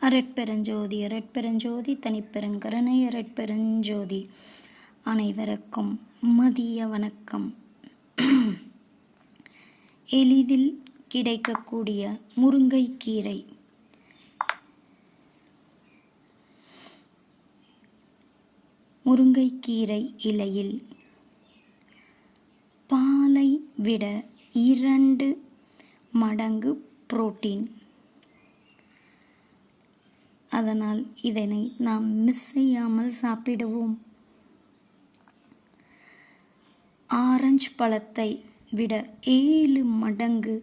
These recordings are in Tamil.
அரட்பெருஞ்சோதி அரட்பெருஞ்சோதி தனிப்பெருங்கருணை அரட்பெருஞ்சோதி. அனைவருக்கும் மதிய வணக்கம். எளிதில் கிடைக்கக்கூடிய முருங்கைக்கீரை முருங்கைக்கீரை இலையில் பாலை விட இரண்டு மடங்கு புரோட்டீன். அதனால் இதனை நாம் மிஸ் செய்யாமல் சாப்பிடுவோம். ஆரஞ்சு பழத்தை விட ஏழு மடங்கு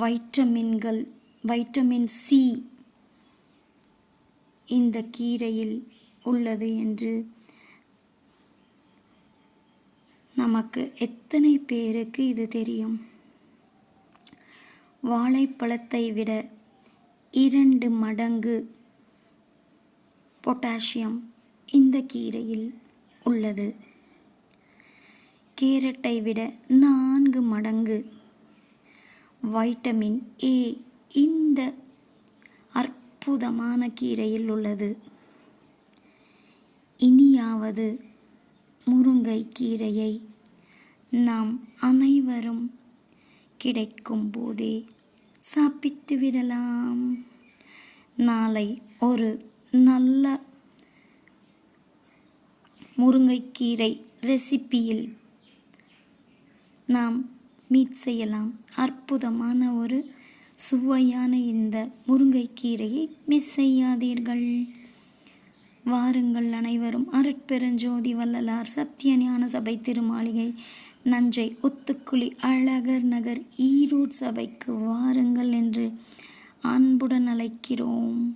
வைட்டமின்கள் வைட்டமின் சி இந்த கீரையில் உள்ளது என்று நமக்கு எத்தனை பேருக்கு இது தெரியும்? வாழைப்பழத்தை விட இரண்டு மடங்கு பொட்டாசியம் இந்த கீரையில் உள்ளது. கேரட்டை விட நான்கு மடங்கு. வைட்டமின் ஏ இந்த அற்புதமான கீரையில் உள்ளது. இனியாவது முருங்கை கீரையை நாம் அனைவரும் கிடைக்கும் போதே சாப்பிட்டு விடலாம். நாளை ஒரு நல்ல முருங்கைக்கீரை ரெசிப்பியில் நாம் மீட் செய்யலாம். அற்புதமான ஒரு சுவையான இந்த முருங்கைக்கீரையை மிஸ் செய்யாதீர்கள். வாருங்கள் அனைவரும். அருட்பெருஞ்சோதி வள்ளலார் சத்தியஞான சபை திருமாளிகை நஞ்சை ஒத்துக்குழி அழகர் நகர் ஈரோடு சபைக்கு வாருங்கள் என்று அன்புடன் அழைக்கிறோம்.